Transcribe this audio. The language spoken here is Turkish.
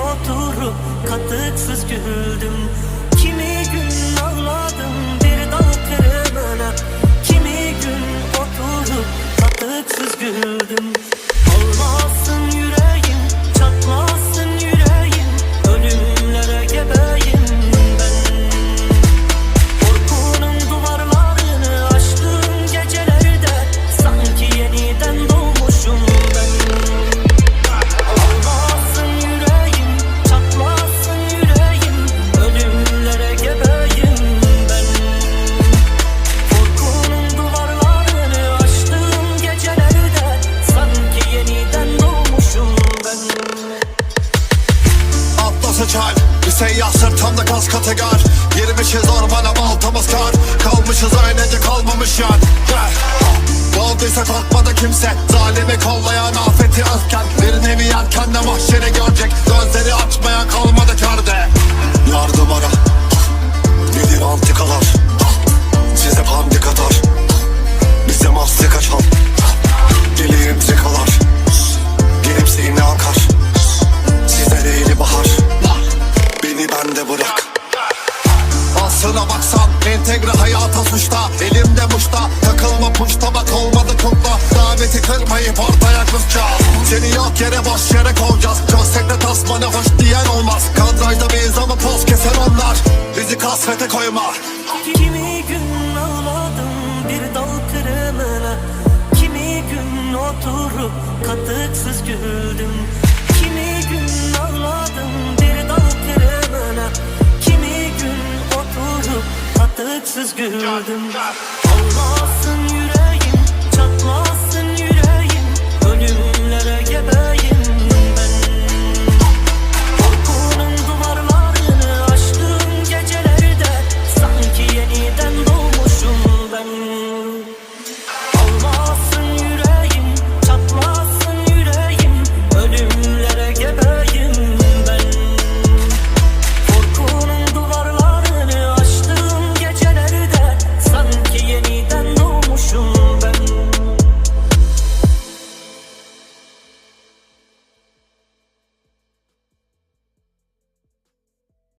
oturup katıksız güldüm. Kimi gün ağladım bir dal kırımına Kimi gün oturup katıksız güldüm. Olmazsın Çay Bir seyyah sırtımda kas kategar. Girmişiz ormana baltamız kar Kalmışız öylece kalmamış yar. Olduysa korkmadı kimse. Zalimi kollayan afeti özken Bir nevi yerken de mahşeri görecek. Gözleri açmayan kalmadı Aslına baksan entegre hayata suçta. Elimde muşta takılma puçta bak olmadı kutla. Daveti kırmayıp ortaya kızacağız Seni yok yere boş yere kovacağız. Çözsek de tasmanı hoş diyen olmaz. Kadrajda biz ama poz kesen onlar. Bizi kasvete koyma. Kimi gün ağladım bir dal kırımına Kimi gün oturup katıksız güldüm katıksız güldüm. Yüreğim, çatlasın